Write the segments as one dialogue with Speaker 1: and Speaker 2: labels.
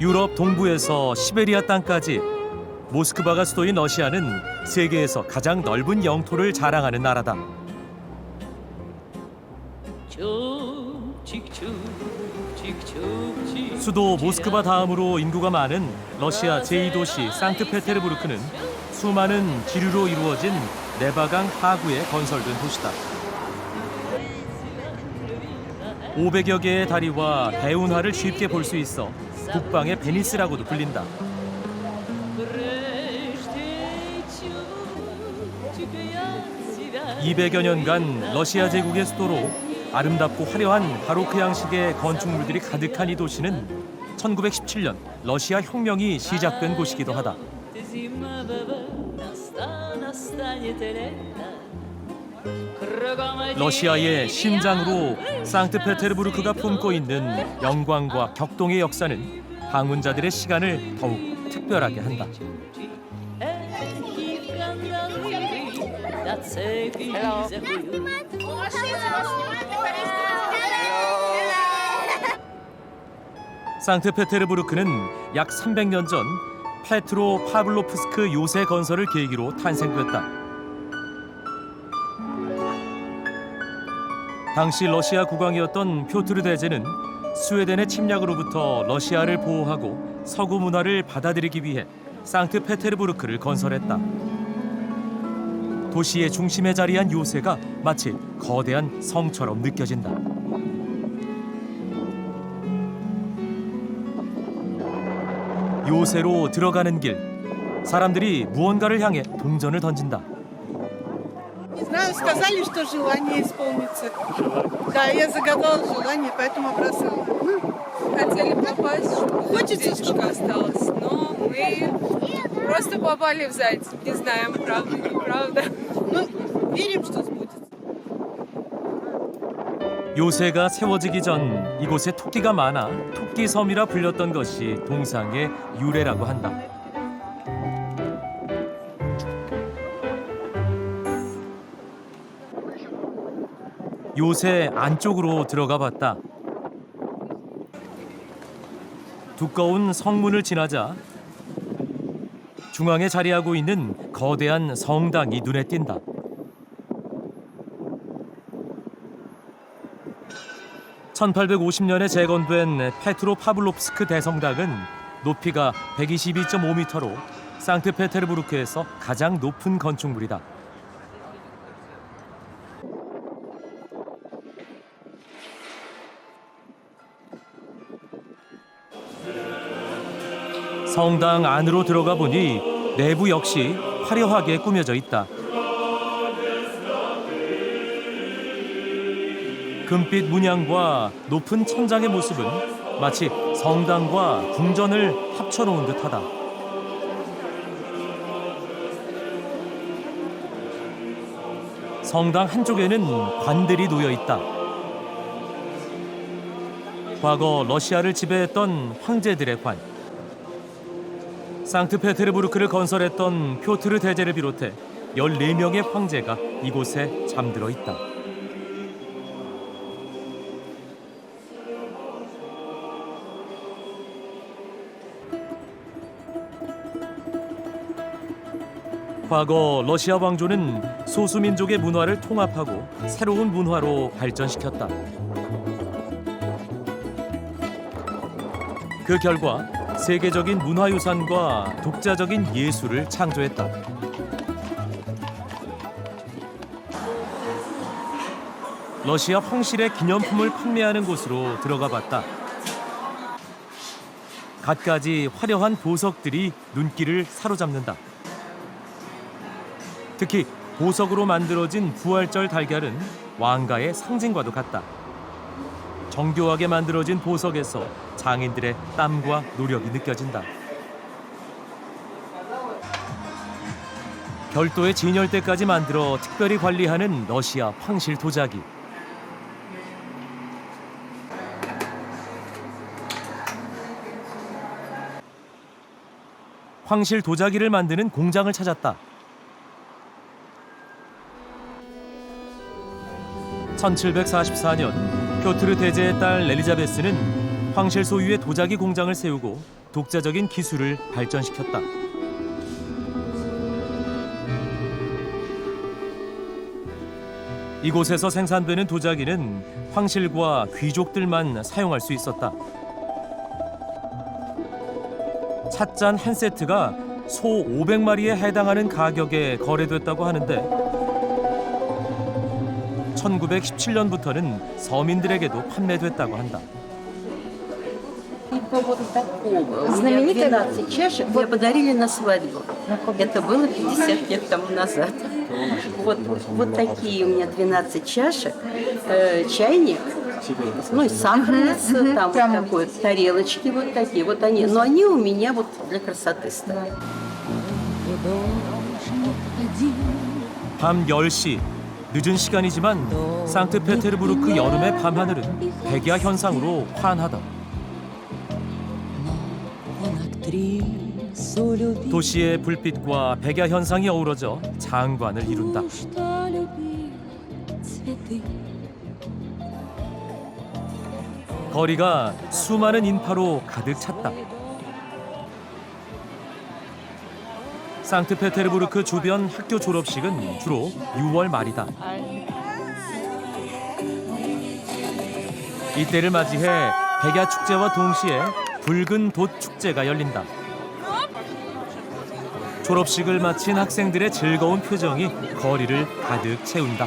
Speaker 1: 유럽 동부에서 시베리아 땅까지 모스크바가 수도인 러시아는 세계에서 가장 넓은 영토를 자랑하는 나라다. 수도 모스크바 다음으로 인구가 많은 러시아 제2도시 상트페테르부르크는 수많은 지류로 이루어진 네바강 하구에 건설된 도시다. 500여 개의 다리와 배운하를 쉽게 볼 수 있어 북방의 베니스라고도 불린다. 200여 년간 러시아 제국의 수도로 아름답고 화려한 바로크 양식의 건축물들이 가득한 이 도시는 1917년 러시아 혁명이 시작된 곳이기도 하다. 러시아의 심장으로 상트페테르부르크가 품고 있는 영광과 격동의 역사는 방문자들의 시간을 더욱 특별하게 한다. 상트페테르부르크는 약 300년 전 페트로 파블로프스크 요새 건설을 계기로 탄생됐다. 당시 러시아 국왕이었던 표트르 대제는 스웨덴의 침략으로부터 러시아를 보호하고 서구 문화를 받아들이기 위해 상트페테르부르크를 건설했다. 도시의 중심에 자리한 요새가 마치 거대한 성처럼 느껴진다. 요새로 들어가는 길, 사람들이 무언가를 향해 동전을 던진다.
Speaker 2: Не знаю, сказали, что желание исполнится. Да, я загадала желание, поэтому бросала.
Speaker 3: хотели попасть,
Speaker 2: Хочется,
Speaker 3: денежка осталась, но мы просто попали в зайца. Не знаем, правда, неправда.
Speaker 2: Ну, верим, что сбудется.
Speaker 1: 요새가 세워지기 전 이곳에 토끼가 많아 토끼섬이라 불렸던 것이 동상의 유래라고 한다. 요새 안쪽으로 들어가 봤다. 두꺼운 성문을 지나자 중앙에 자리하고 있는 거대한 성당이 눈에 띈다. (1850년에) 재건된 페트로 파블롭스크 대성당은 높이가 122.5m로 상트페테르부르크에서 가장 높은 건축물이다. 성당 안으로 들어가 보니 내부 역시 화려하게 꾸며져 있다. 금빛 문양과 높은 천장의 모습은 마치 성당과 궁전을 합쳐놓은 듯하다. 성당 한쪽에는 관들이 놓여 있다. 과거 러시아를 지배했던 황제들의 관. 상트페테르부르크를 건설했던 표트르 대제를 비롯해 14명의 황제가 이곳에 잠들어 있다. 과거 러시아 왕조는 소수민족의 문화를 통합하고 새로운 문화로 발전시켰다. 그 결과 세계적인 문화유산과 독자적인 예술을 창조했다. 러시아 황실의 기념품을 판매하는 곳으로 들어가 봤다. 갖가지 화려한 보석들이 눈길을 사로잡는다. 특히 보석으로 만들어진 부활절 달걀은 왕가의 상징과도 같다. 정교하게 만들어진 보석에서 장인들의 땀과 노력이 느껴진다. 별도의 진열대까지 만들어 특별히 관리하는 러시아 황실 도자기. 황실 도자기를 만드는 공장을 찾았다. 1744년 표트르 대제의 딸 엘리자베스는 황실 소유의 도자기 공장을 세우고 독자적인 기술을 발전시켰다. 이곳에서 생산되는 도자기는 황실과 귀족들만 사용할 수 있었다. 찻잔 한 세트가 소 500마리에 해당하는 가격에 거래됐다고 하는데 1917년부터는 서민들에게도 판매됐다고 한다.
Speaker 4: По вот такого. У меня 12 чашек мне подарили на свадьбу. Это было 50 лет тому назад. Вот, вот такие у меня 12 чашек, э, чайник, ну и сахарница, там вот такой, вот, тарелочки вот такие. Вот они, но они у меня вот для красоты стоят.
Speaker 1: 밤 10시 늦은 시간이지만 상트페테르부르크 여름의 밤하늘은 백야 현상으로 환하다. 도시의 불빛과 백야 현상이 어우러져 장관을 이룬다. 거리가 수많은 인파로 가득 찼다. 상트페테르부르크 주변 학교 졸업식은 주로 6월 말이다. 이때를 맞이해 백야 축제와 동시에 붉은 돛 축제가 열린다. 졸업식을 마친 학생들의 즐거운 표정이 거리를 가득 채운다.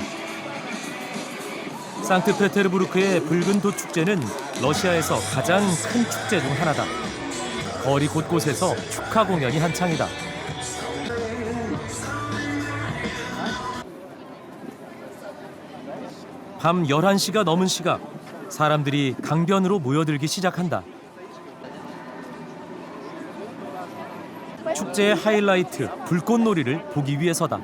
Speaker 1: 상트페테르부르크의 붉은 돛 축제는 러시아에서 가장 큰 축제 중 하나다. 거리 곳곳에서 축하 공연이 한창이다. 밤 11시가 넘은 시각 사람들이 강변으로 모여들기 시작한다. 축제의 하이라이트 불꽃놀이를 보기 위해서다.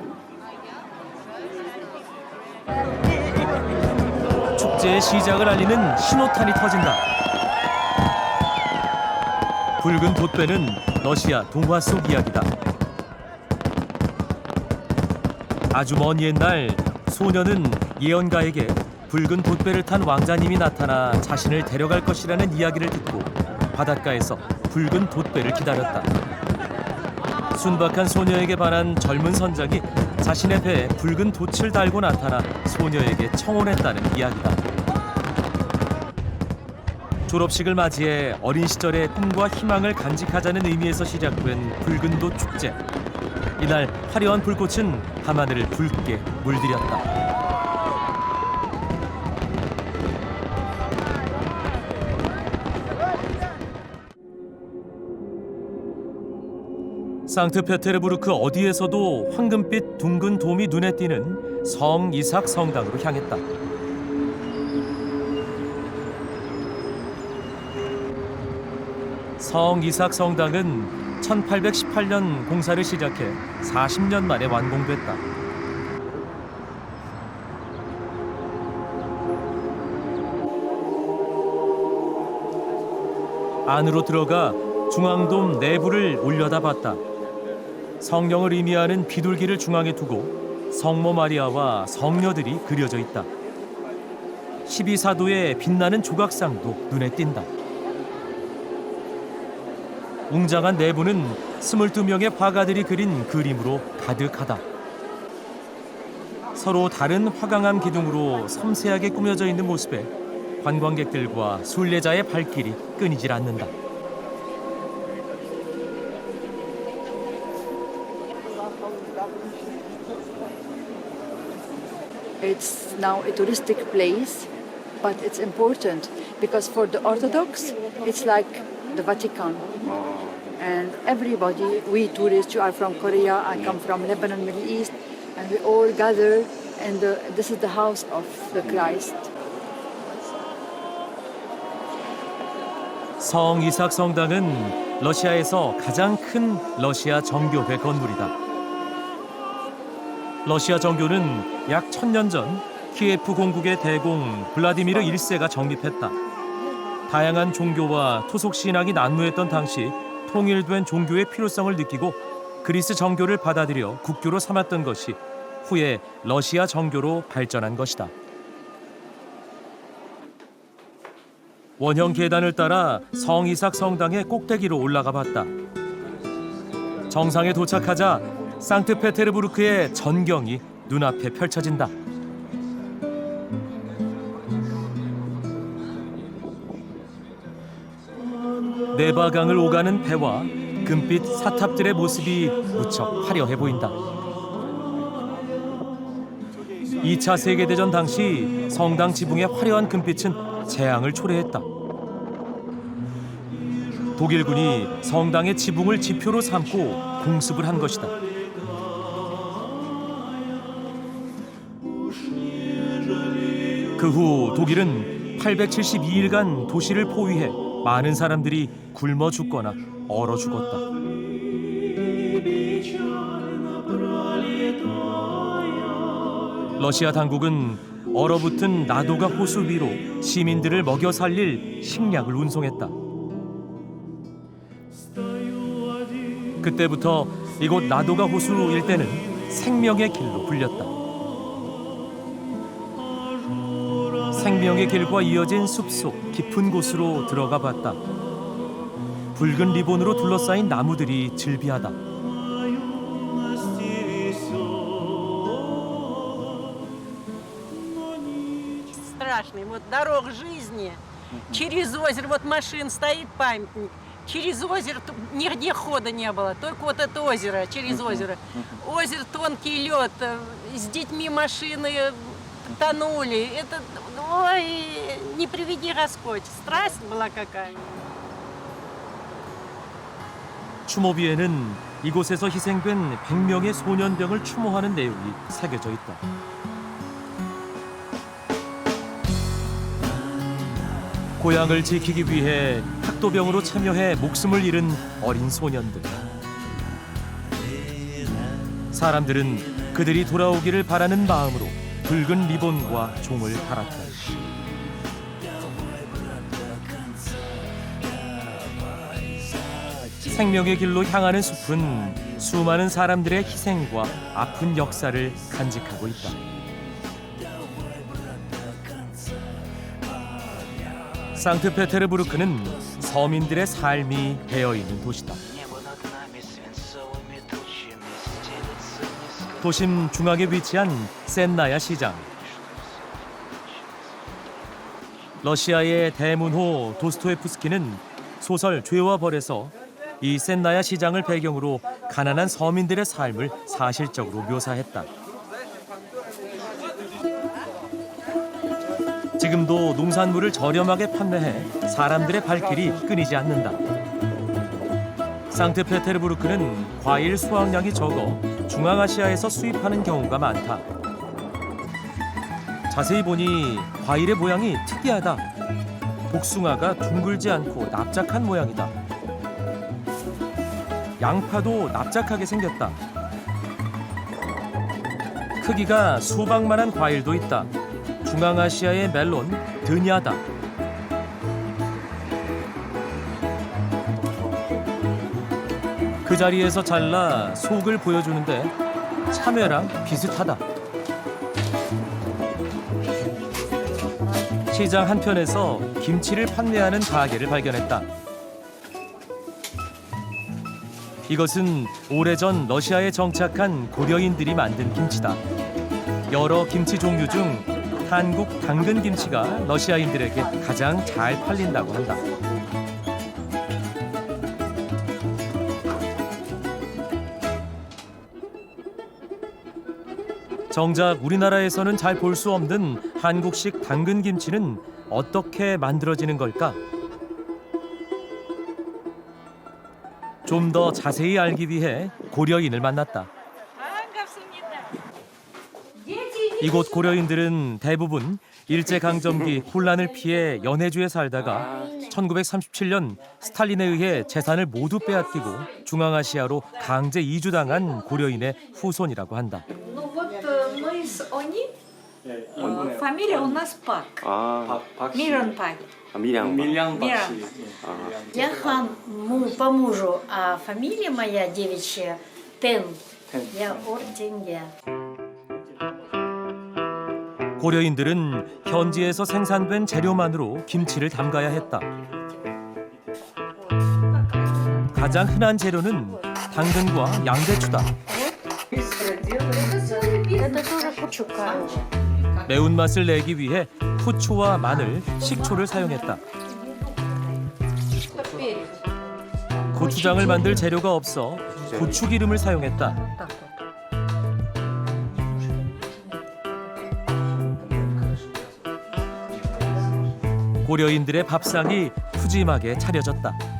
Speaker 1: 축제의 시작을 알리는 신호탄이 터진다. 붉은 돛배는 러시아 동화 속 이야기다. 아주 먼 옛날 소녀는 예언가에게 붉은 돛배를 탄 왕자님이 나타나 자신을 데려갈 것이라는 이야기를 듣고 바닷가에서 붉은 돛배를 기다렸다. 순박한 소녀에게 반한 젊은 선장이 자신의 배에 붉은 돛을 달고 나타나 소녀에게 청혼했다는 이야기다. 졸업식을 맞이해 어린 시절의 꿈과 희망을 간직하자는 의미에서 시작된 붉은 돛 축제. 이날 화려한 불꽃은 밤하늘을 붉게 물들였다. 상트페테르부르크 어디에서도 황금빛 둥근 돔이 눈에 띄는 성 이삭 성당으로 향했다. 성 이삭 성당은 1818년 공사를 시작해 40년 만에 완공됐다. 안으로 들어가 중앙돔 내부를 올려다봤다. 성령을 의미하는 비둘기를 중앙에 두고 성모 마리아와 성녀들이 그려져 있다. 12사도의 빛나는 조각상도 눈에 띈다. 웅장한 내부는 22명의 화가들이 그린 그림으로 가득하다. 서로 다른 화강암 기둥으로 섬세하게 꾸며져 있는 모습에 관광객들과 순례자의 발길이 끊이질 않는다.
Speaker 5: It's now a touristic place, but it's important because for the Orthodox, it's like the Vatican. And everybody, we tourists, you are from Korea, I come from Lebanon, Middle East, and we all gather, and the, this is the house of the Christ.
Speaker 1: 성 이삭 성당은 러시아에서 가장 큰 러시아 정교회 건물이다. 러시아 정교는 약 천 년 전 키예프 공국의 대공 블라디미르 1세가 정립했다. 다양한 종교와 토속 신앙이 난무했던 당시 통일된 종교의 필요성을 느끼고 그리스 정교를 받아들여 국교로 삼았던 것이 후에 러시아 정교로 발전한 것이다. 원형 계단을 따라 성 이삭 성당의 꼭대기로 올라가 봤다. 정상에 도착하자 상트페테르부르크의 전경이 눈앞에 펼쳐진다. 네바강을 오가는 배와 금빛 사탑들의 모습이 무척 화려해 보인다. 2차 세계대전 당시 성당 지붕의 화려한 금빛은 재앙을 초래했다. 독일군이 성당의 지붕을 지표로 삼고 공습을 한 것이다. 그 후 독일은 872일간 도시를 포위해 많은 사람들이 굶어 죽거나 얼어 죽었다. 러시아 당국은 얼어붙은 나도가 호수 위로 시민들을 먹여 살릴 식량을 운송했다. 그때부터 이곳 나도가 호수 일대는 생명의 길로 불렸다. 생명의 길과 이어진 숲속 깊은 곳으로 들어가 봤다. 붉은 리본으로 둘러싸인 나무들이 즐비하다.
Speaker 6: страшный. Вот дорог жизни. Через озеро, вот машин стоит памятник. Через озеро ту- нигде хода не было, только вот это озеро, через озеро. Озеро тонкий лед, э, с детьми машины тонули. Это, ой, не приведи Господь, страсть была какая.
Speaker 1: 추모비에는 이곳에서 희생된 100명의 소년병을 추모하는 내용이 새겨져 있다. 고향을 지키기 위해 학도병으로 참여해 목숨을 잃은 어린 소년들. 사람들은 그들이 돌아오기를 바라는 마음으로 붉은 리본과 종을 달았다. 생명의 길로 향하는 숲은 수많은 사람들의 희생과 아픈 역사를 간직하고 있다. 상트페테르부르크는 서민들의 삶이 배어 있는 도시다. 도심 중앙에 위치한 센나야 시장. 러시아의 대문호 도스토에프스키는 소설 죄와 벌에서 이 센나야 시장을 배경으로 가난한 서민들의 삶을 사실적으로 묘사했다. 지금도 농산물을 저렴하게 판매해 사람들의 발길이 끊이지 않는다. 상트페테르부르크는 과일 수확량이 적어 중앙아시아에서 수입하는 경우가 많다. 자세히 보니 과일의 모양이 특이하다. 복숭아가 둥글지 않고 납작한 모양이다. 양파도 납작하게 생겼다. 크기가 수박만한 과일도 있다. 중앙아시아의 멜론 드냐다. 자리에서 잘라 속을 보여주는데 참외랑 비슷하다. 시장 한편에서 김치를 판매하는 가게를 발견했다. 이것은 오래전 러시아에 정착한 고려인들이 만든 김치다. 여러 김치 종류 중 한국 당근 김치가 러시아인들에게 가장 잘 팔린다고 한다. 정작 우리나라에서는 잘 볼 수 없는 한국식 당근 김치는 어떻게 만들어지는 걸까? 좀 더 자세히 알기 위해 고려인을 만났다. 이곳 고려인들은 대부분 일제강점기 혼란을 피해 연해주에 살다가 1937년 스탈린에 의해 재산을 모두 빼앗기고 중앙아시아로 강제 이주당한 고려인의 후손이라고 한다.
Speaker 7: э, фамилия у нас Пак.
Speaker 8: А,
Speaker 7: Мирон Пак.
Speaker 8: Мирям.
Speaker 7: Мирон. Я хан му, по мужу, а фамилия моя девичья Тен. Я Ортенья.
Speaker 1: 고려인들은 현지에서 생산된 재료만으로 김치를 담가야 했다. 가장 흔한 재료는 당근과 양배추다.
Speaker 7: Это тоже кучу короче.
Speaker 1: 매운맛을 내기 위해 후추와 마늘, 식초를 사용했다. 고추장을 만들 재료가 없어 고추기름을 사용했다. 고려인들의 밥상이 푸짐하게 차려졌다.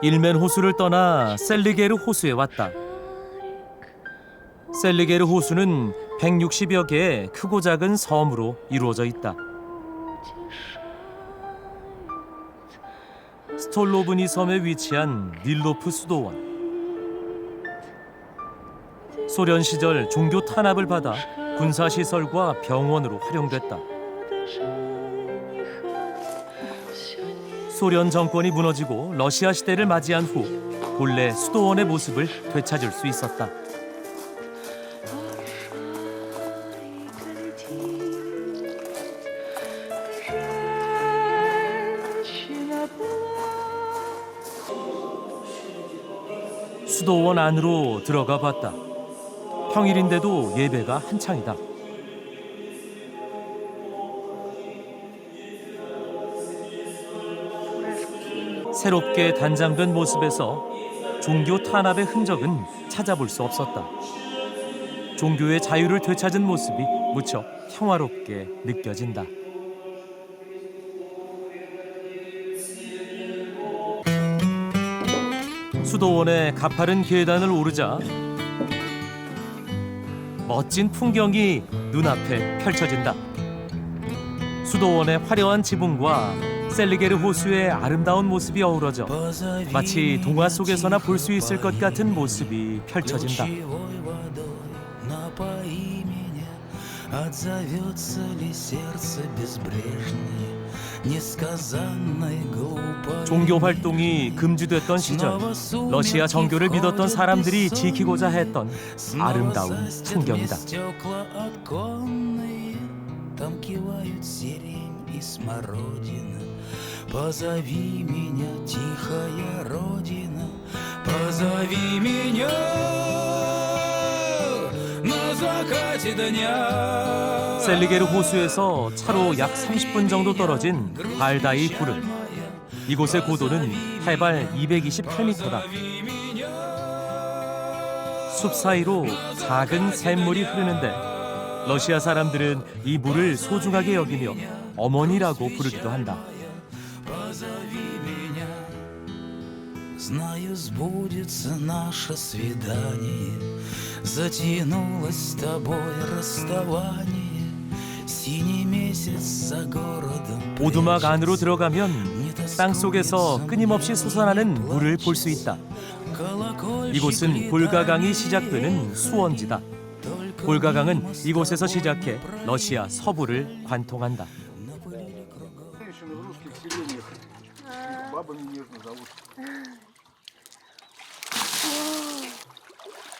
Speaker 1: 일멘 호수를 떠나 셀리게르 호수에 왔다. 셀리게르 호수는 160여 개의 크고 작은 섬으로 이루어져 있다. 스톨로브니 섬에 위치한 닐로프 수도원. 소련 시절 종교 탄압을 받아 군사 시설과 병원으로 활용됐다. 소련 정권이 무너지고 러시아 시대를 맞이한 후 본래 수도원의 모습을 되찾을 수 있었다. 수도원 안으로 들어가 봤다. 평일인데도 예배가 한창이다. 새롭게 단장된 모습에서 종교 탄압의 흔적은 찾아볼 수 없었다. 종교의 자유를 되찾은 모습이 무척 평화롭게 느껴진다. 수도원의 가파른 계단을 오르자 멋진 풍경이 눈앞에 펼쳐진다. 수도원의 화려한 지붕과 셀리게르 호수의 아름다운 모습이 어우러져 마치 동화 속에서나 볼 수 있을 것 같은 모습이 펼쳐진다. 종교 활동이 금지됐던 시절 러시아 정교를 믿었던 사람들이 지키고자 했던 아름다운 풍경이다.
Speaker 8: стекла оконные, там кивают сирень и смородина. Позови меня, тихая родина, позови меня на закате дня.
Speaker 1: 셀리게르 호수에서 차로 약 30분 정도 떨어진 발다이 구름. 이곳의 고도는 해발 228m다. 숲 사이로 작은 샘물이 흐르는데 러시아 사람들은 이 물을 소중하게 여기며 어머니라고 부르기도 한다.
Speaker 8: Знаю, сбудется наше свидание Затянулось с тобой расставание Синий месяц за городом
Speaker 1: 오두막 안으로 들어가면 땅 속에서 끊임없이 솟아나는 물을 볼 수 있다. 이곳은 볼가강이 시작되는 수원지다. 볼가강은 이곳에서 시작해 러시아 서부를 관통한다.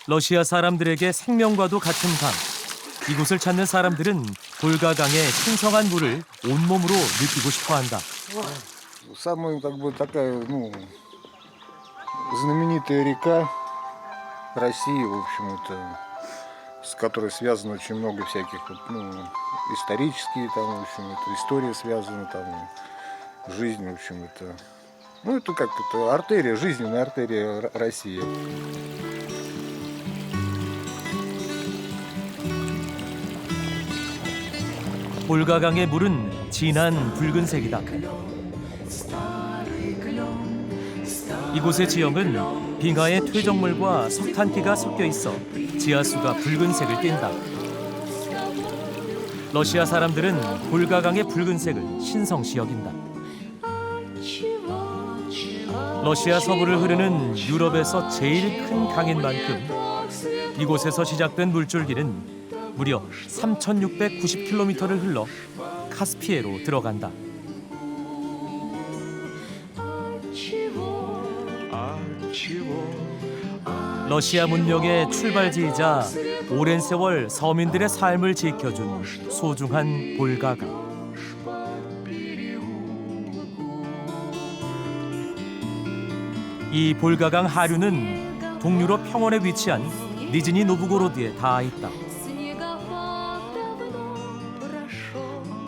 Speaker 1: 러시아 사람들에게 생명과도 같은 강. 이곳을 찾는 사람들은 볼가강의 신성한 물을 온몸으로 느끼고 싶어한다.
Speaker 9: Самая как бы такая, ну, знаменитая река России, в общем, это с которой связано очень много всяких, вот, ну, исторические, там, в общем, это история связана, там, жизнь, в общем, это, ну, это как, это артерия, жизненная артерия Р- России.
Speaker 1: 볼가강의 물은 진한 붉은색이다. 이곳의 지형은 빙하의 퇴적물과 석탄기가 섞여 있어 지하수가 붉은색을 띈다. 러시아 사람들은 볼가강의 붉은색을 신성시 여긴다. 러시아 서부를 흐르는 유럽에서 제일 큰 강인 만큼 이곳에서 시작된 물줄기는 무려 3,690km를 흘러 카스피해로 들어간다. 러시아 문명의 출발지이자 오랜 세월 서민들의 삶을 지켜준 소중한 볼가강. 이 볼가강 하류는 동유럽 평원에 위치한 니즈니 노브고로드에 닿아 있다.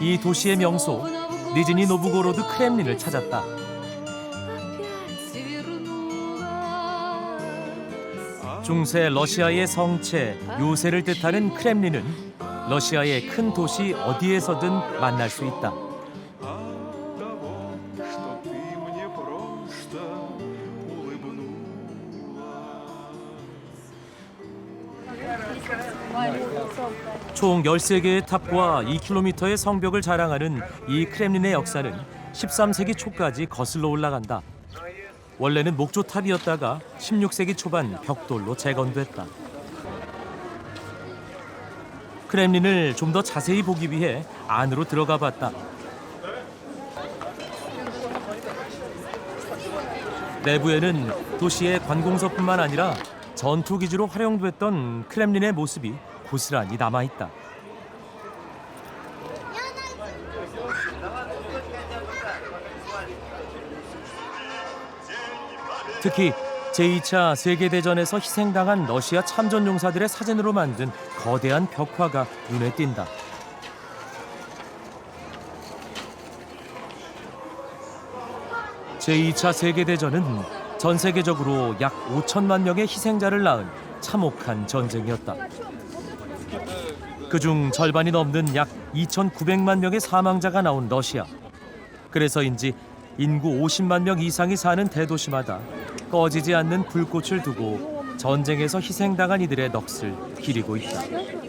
Speaker 1: 이 도시의 명소 니즈니 노브고로드 크렘린을 찾았다. 중세 러시아의 성체 요새를 뜻하는 크렘린은 러시아의 큰 도시 어디에서든 만날 수 있다. 총 13개의 탑과 2km의 성벽을 자랑하는 이 크렘린의 역사는 13세기 초까지 거슬러 올라간다. 원래는 목조탑이었다가 16세기 초반 벽돌로 재건됐다. 크렘린을 좀 더 자세히 보기 위해 안으로 들어가 봤다. 내부에는 도시의 관공서뿐만 아니라 전투 기지로 활용됐던 크렘린의 모습이 고스란히 남아 있다. 특히 제2차 세계대전에서 희생당한 러시아 참전 용사들의 사진으로 만든 거대한 벽화가 눈에 띈다. 제2차 세계대전은 전 세계적으로 약 5천만 명의 희생자를 낳은 참혹한 전쟁이었다. 그중 절반이 넘는 약 2,900만 명의 사망자가 나온 러시아. 그래서인지 인구 50만 명 이상이 사는 대도시마다 꺼지지 않는 불꽃을 두고 전쟁에서 희생당한 이들의 넋을 기리고 있다.